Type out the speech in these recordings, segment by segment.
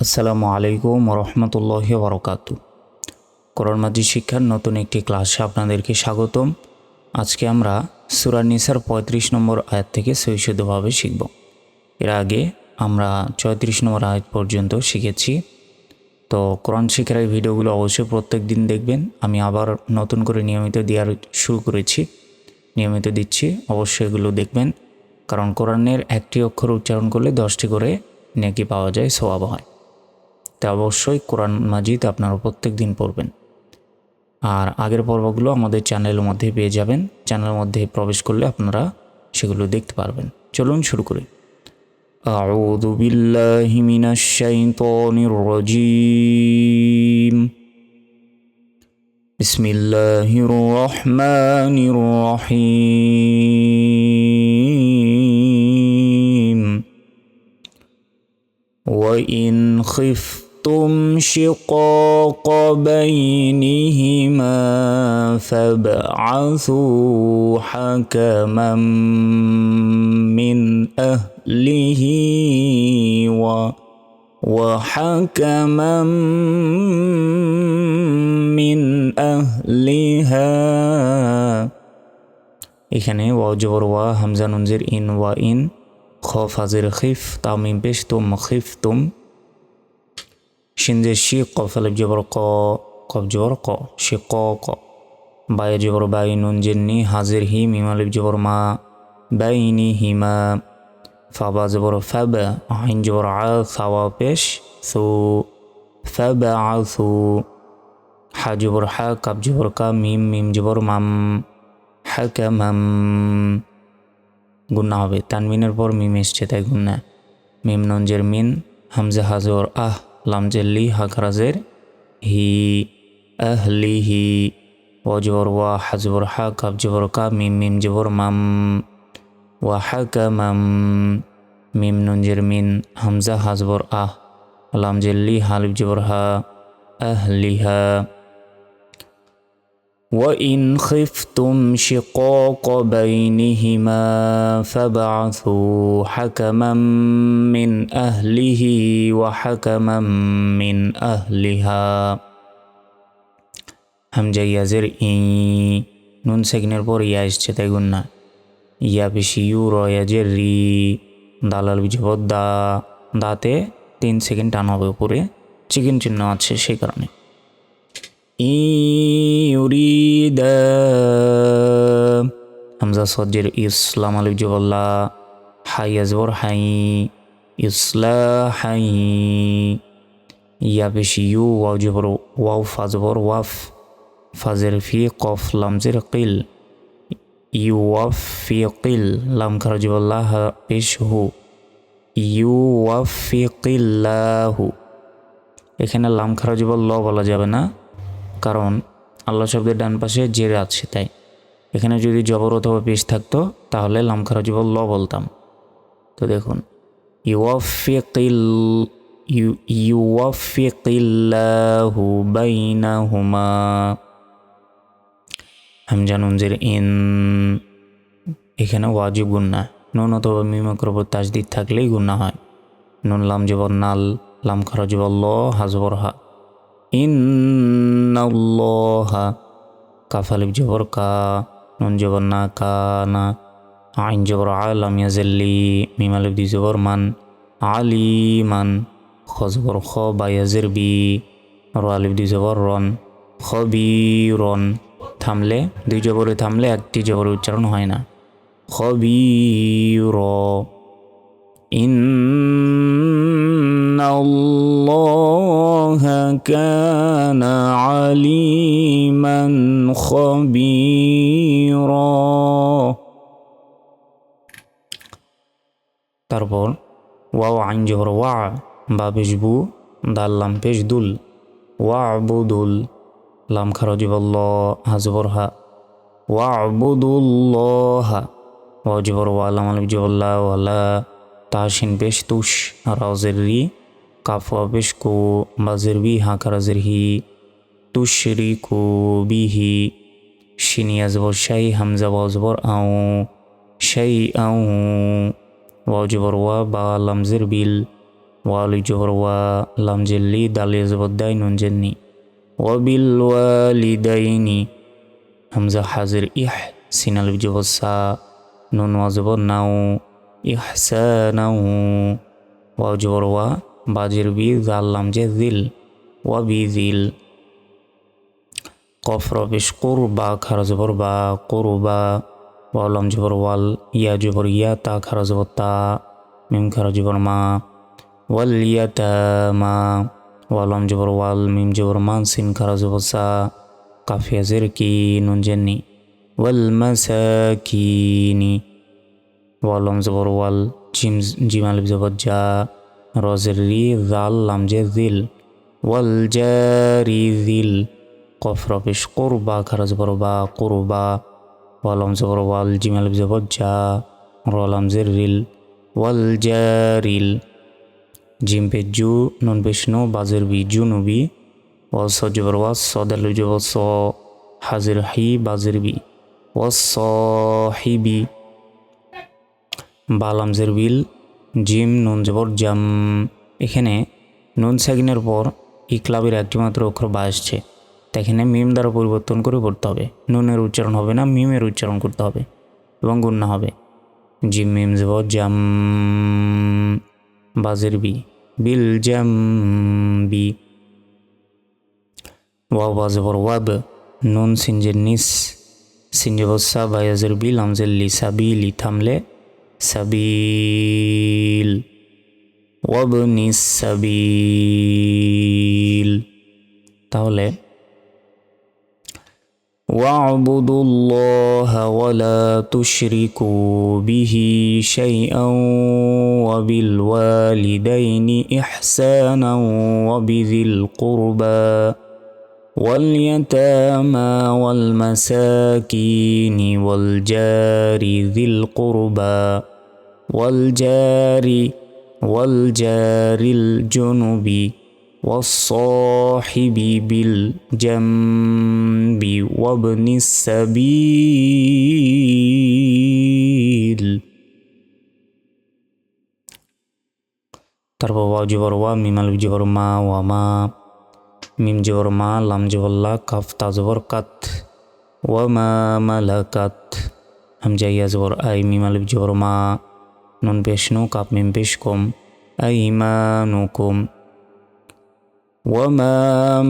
আসসালামু আলাইকুম রহমতুল্লাহ বরকাতু কোরআন মাজি শিক্ষার নতুন একটি ক্লাসে আপনাদেরকে স্বাগতম। আজকে আমরা সুরানিসার পঁয়ত্রিশ নম্বর আয়াত থেকে সৈশুদ্ধভাবে শিখব। এর আগে আমরা চৌত্রিশ নম্বর আয়াত পর্যন্ত শিখেছি। তো কোরআন শিক্ষার এই ভিডিওগুলো অবশ্যই প্রত্যেক দিন দেখবেন। আমি আবার নতুন করে নিয়মিত দেওয়ার শুরু করেছি। নিয়মিত দিচ্ছি, অবশ্যই এগুলো দেখবেন। কারণ কোরআনের একটি অক্ষর উচ্চারণ করলে দশটি করে নেকি পাওয়া যায়, সোয়াব হয়। তা অবশ্যই কোরআন মাজিদ আপনারা প্রত্যেক দিন পড়বেন আর আগের পর্বগুলো আমাদের চ্যানেলের মধ্যে পেয়ে যাবেন চ্যানেলের মধ্যে প্রবেশ করলে আপনারা সেগুলো দেখতে পারবেন চলুন শুরু করি أعوذ بالله من الشيطان الرجيم بسم الله الرحمن الرحيم وإن خفتم شقاق بينهما فابعثوا حكما من أهله و وحكما من أهلها এখানে ওয়া জবর ওয়া হামজা নুনজির ইন ওয়া ইন খ ফাজির খিফ তামিম পেশ তুম খিফ তুম শিনজে শি কফ জবর ক কফ জবর ক শি ক ক বায়ে জবর বাই নুন জেন্নি হাজির হি মিম আলিফ জবর মা বাইনি হিমা ফাবা জবর ফাব আইন জবর আ সাওয়া পেশ সু ফাব আ সু হা জবর হা কাব জবর কা মিম মিম জবর মাম হাকামাম গুন্না হবে তানমিনের পর মিম এসছে তাই গুন্না মিম নঞ্জের মিন হামজা হাজর আহ লামজের লি হাকরাজের হি আহলি হি ওয়াজবর ওয়া হাজবর হা কাব জবর কা মিম মিম জবর মাম ওয়া হাকামাম মিম নঞ্জের মিন হামজা হাজবর আহ লামজের লি হালিফ জবর হা আহলিহা وإن خفتم شقاق بينهما فابعثوا حكما من أهله وحكما من أهلها হামজা ইয়াজের ই নুন সেকেন্ডের পর ইয়া এসছে তাই গুণ না ইয়া বেশি ইউ রয়াজের রি দালাল বিজবর দা দাতে তিন সেকেন্ড টান হবে উপরে চিকেন চিহ্ন আছে সেই কারণে ইউরিদা। হামজা সজ্জের ইসলাম আলু জবল্লা হাই আজবর হাই, ইসলা হাই। ইয়া পেশি ইউ ওয়াও জবর ওয়াও ফাজবর ওয়াফ ফাজের ফি কফ লামজের কিল। ইউ ওয়াফ ফি কিল, লাম খারা জবল্লা হা পেশ হু। ইউ ওয়াফ ফি কিল্লাহু এখানে লাম খারা ল বলা যাবে না। কারণ আল্লাহ শব্দের ডান পাশে জের আছে, তাই। এখানে যদি জবর অথবা পেশ থাকতো, তাহলে লামখারা জবর ল বলতাম। তো দেখুন বাইনাহুমা। হামজা নুনজের ইন এখানে ওয়াজিব গুন্না। নুন অথবা মিমকের উপর তাজদিদ থাকলেই গুন্না হয়। নুন লাম জবর নাল, লাম খারা জবর ল হাজবর হা। ইন্নাল্লাহা কাফালিফ জবর কা, নুন জবর না কা, না আইন জবর আলাম ইয়াজেল্লি মিমালিফ দি জবর মান আলিমান, খ খ বা ইয়াজের বি র আলিফ দি জবর রন খ রন থামলে, দুই জবরে থামলে একটি জবর উচ্চারণ হয় না। খ বি র إن الله كان عليما خبيرا তারপর ওয়াও আইন জহর ওয়া বা পেশবু দাল লাম পেশ দুল ওয়া আবুদুল লাম খারজিবল্ল হাজবর হা ওয়া আবুদুল্লাহ ওয়া জবর ওয়া লাম আলিফ জবল্লা ওয়ালা তাহসিন বেশ তুষ রাজের রি কাফা বেশ কো বাজের বি হাঁকারাজের হি তুশরি কো বিহি শিনিয়াজ বসাই হামজা বজবর আও সেই আও ওয়াজবর ওয়া বা লামজের বিল ওয়ালি জবর ওয়া লাম জেল্লি দালিয়া জবর দাই নুন জেন্নি ওয়াবিল ইহসানাউ ওয়া জবর ওয়া, বাজির বি জাল লাম জে দিল ওয়া বি দিল কফ রবিশ কুরবা, খারা জবর বা, কুরবা। ওয়ালাম জবর ওয়াল, ইয়া জবর ইয়া, তা খারা জবর তা, মিম খারা জবর মা। ওয়াল ইয়াতা মা ওয়ালাম জবর ওয়াল, মিম জবর মান সিন খারা জবর সা। কাফিয়া জের কি, নুন জেন্নি ওয়াল মাসাকিনি ওয়ালাম জবর ওয়াল, জিম জিম আলিফ জবর যা রজের রি, জাল, লাম জে দিল ওয়াল জারি দিল কফ রবিশ কোরবা খারাজ বড় বা, কোরবা। ওয়ালাম জবর ওয়াল, জিমাল জবর যা রলাম জের রিল। ওয়াল জারিল জিম পে জু, নুন পেশনো বাজের বি, জু নবি ওয়াল স জবর ওয়াস সদালু জবর স, হাজির, হি, বাজের বি। ওয়াস হিবি বালাম জের বিল, জিম নুন জবর জাম। এখানে নুন সাকিনের পর ইকলাবের একটি মাত্র অক্ষর বা আসছে। তা এখানে মিম দ্বারা পরিবর্তন করে পড়তে হবে। নুনের উচ্চারণ হবে না, মিমের উচ্চারণ করতে হবে এবং গুন্না হবে। জিম, মিম জব জাম। বাজের বি, বিল জাম বি। ওয়াও, বাজবর ওয়াব নুন সিনজের নিস। সিনজবর সা, বায়াজের বিল আমজের লিসা বি, লি, থামলে সাবিল ওয়াবনি সাবিল তাহলে واعبدوا الله ولا تشركوا به شيئا وبالوالدين احسانا وبذي القربى واليتامى والمساكين والجار ذي القربى والجار والجار الجنب والصاحب بالجنب وابن السبيل. تربى واجبر وامي مال وجبر ما وما মিম জবর মা, লাম জবল্লা কাফ তাজবর কাত, ওয়া মা মালাকাত। হামজা ইয়া জবর আই মিম আলিফ জবর মা, নুন পেশ কাপ মিম পেশ কম, আই মা নু কম। ওয়ামা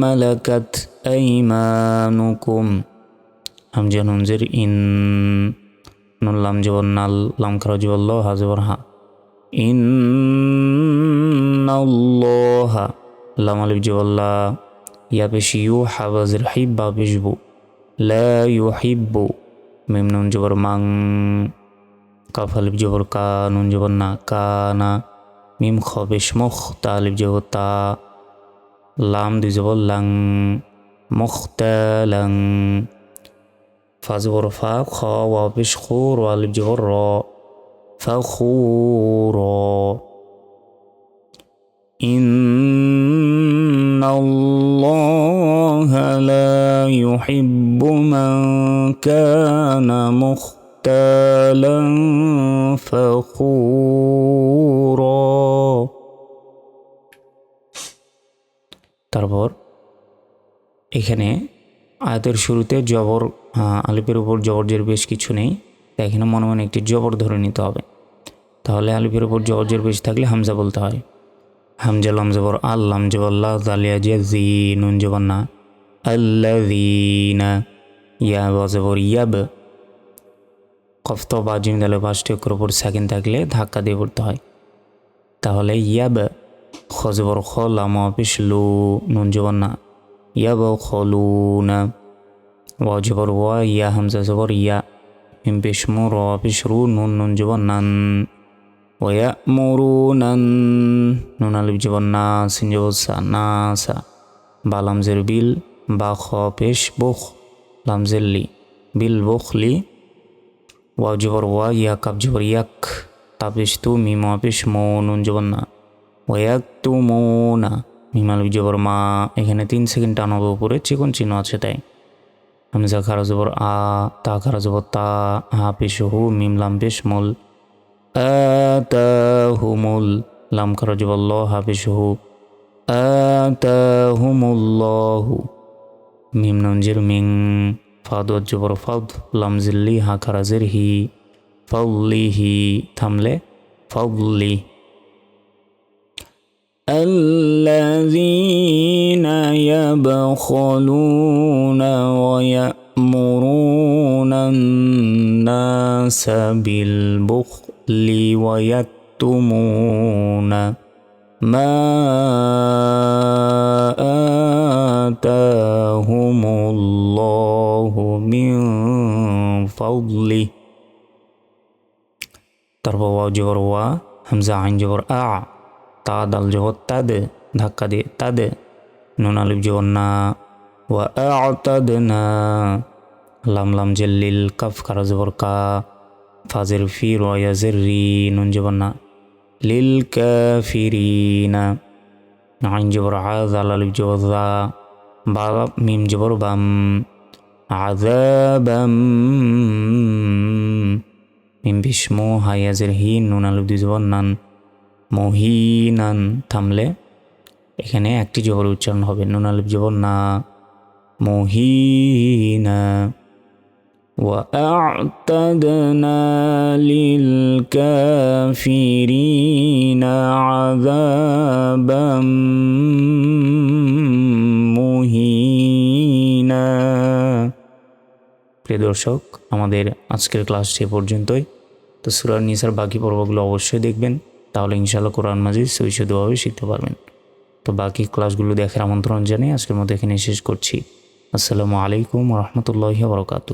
মালাকাত আইমানুকুম হামজা নুনজের ইন, নুন লাম জীবন নাল, লাম খারা জীবল্ল হাজবর হা। ইন আল্লাহা লাম আলিফ জীবল্লা يابش يوحى وزر حبا بجبو لا يحب ميم نون جبر مان كاف الف جبر كا نون جبر نا كانا ميم خبش مخ تالف جبر تا لام دي جبر لان مختلا فازبر فا خا وابش خور والف جبر را فخورا إن الله لا يحب من كان مختالا فخورا তারপর এখানে আয়াতের শুরুতে জবর আলিফের উপর জবরজের বেশ কিছু নেই তাই এখানে মনে মনে একটি জবর ধরে নিতে হবে তাহলে আলিফের উপর জবরজের বেশ থাকলে হামজা বলতে হয় হামজা লাম আল্লাম জবল্লা জালিয়া জিয়া জি, নুন জবর না। আল্লাযীনা, ইয়া জবর ইয়াব। কফত বা জিম দালে পাঁচটি অক্ষর উপর সেকেন্ড থাকলে ধাক্কা দিয়ে পড়তে হয়। তাহলে ইয়াব খজবর খ, লামা পেশ লু, নুন জবর ইয়াব খলুনা ওয়া জবর ওয়া, ইয়া হামজা জবর ইয়া। মিম পেশ র পেশ রু, নুন নুন জবর নান ওয়া মুরুনান নুন আলিফ জবর না সিন জবর সা না সা। বা লামজের বিল, বা খ, পেশ, বুখ। লামজের লি, বিল বুখলি ওয়া জবর ওয়া, ইয়া, কাপ জবর ইয়াক। তাপেশ তু, মিম পেশ, মো, নুন জবর না। ওয়াক্তুমুনা মিমাল জবর মা। এখানে তিন সেকেন্ড টানাবো উপরে, চিকন চিহ্ন আছে তাই। হামজা, খারা জবর আ, তা, খারা জবর তা, হা, পেশ, হু, মিম, লাম, পেশ, মুল। আতাহুমুল লাম খরজবল্লাহ হাফিসহু আতাহুমুল্লাহু মিম নঞ্জির মিং ফাদ জবর ফাদ লামজিল্লি হা খারাজের হি ফাউল্লিহি থামলে ফাউল্লি الذين يبخلون ويأمرون الناس بالبخل ويكتمون ما آتاهم الله من فضله তারপর ওয়াও জবর ওয়া হামজা আইন জবর আ তা দাল জবর তাদ ধাক্কা দিয়ে তাদ নুন আলিফ জবর না ওয়া আতাদ না লাম লাম জেল্লিল কাফ কারা জবর কা, ফাজের ফি রয়াজের রি নুন না। লিল কাফিরিনা, আইন জবর আ দাল আলিফ জবর দা, বা মিম জবর বাম, আযাবাম, মিম বিষ্মু হাইয়াজের হিন নুন আলু দুই জবর নান, মহিনান থামলে এখানে একটি জবর উচ্চারণ হবে, নুন আলিফ জবর না, মহিনা। وأعتدنا للكافرين عذابا مهينا প্রিয় দর্শক আমাদের আজকের ক্লাসটি এ পর্যন্তই তো সুরার নিসার বাকি পর্বগুলো অবশ্যই দেখবেন তাহলে ইনশাআল্লাহ কোরআন মাজিদ সৈশুদ্ধভাবে শিখতে পারবেন তো বাকি ক্লাসগুলো দেখার আমন্ত্রণ জানিয়ে আজকের মতো এখানে শেষ করছি আসসালামু আলাইকুম রহমতুল্লাহ বরকাতু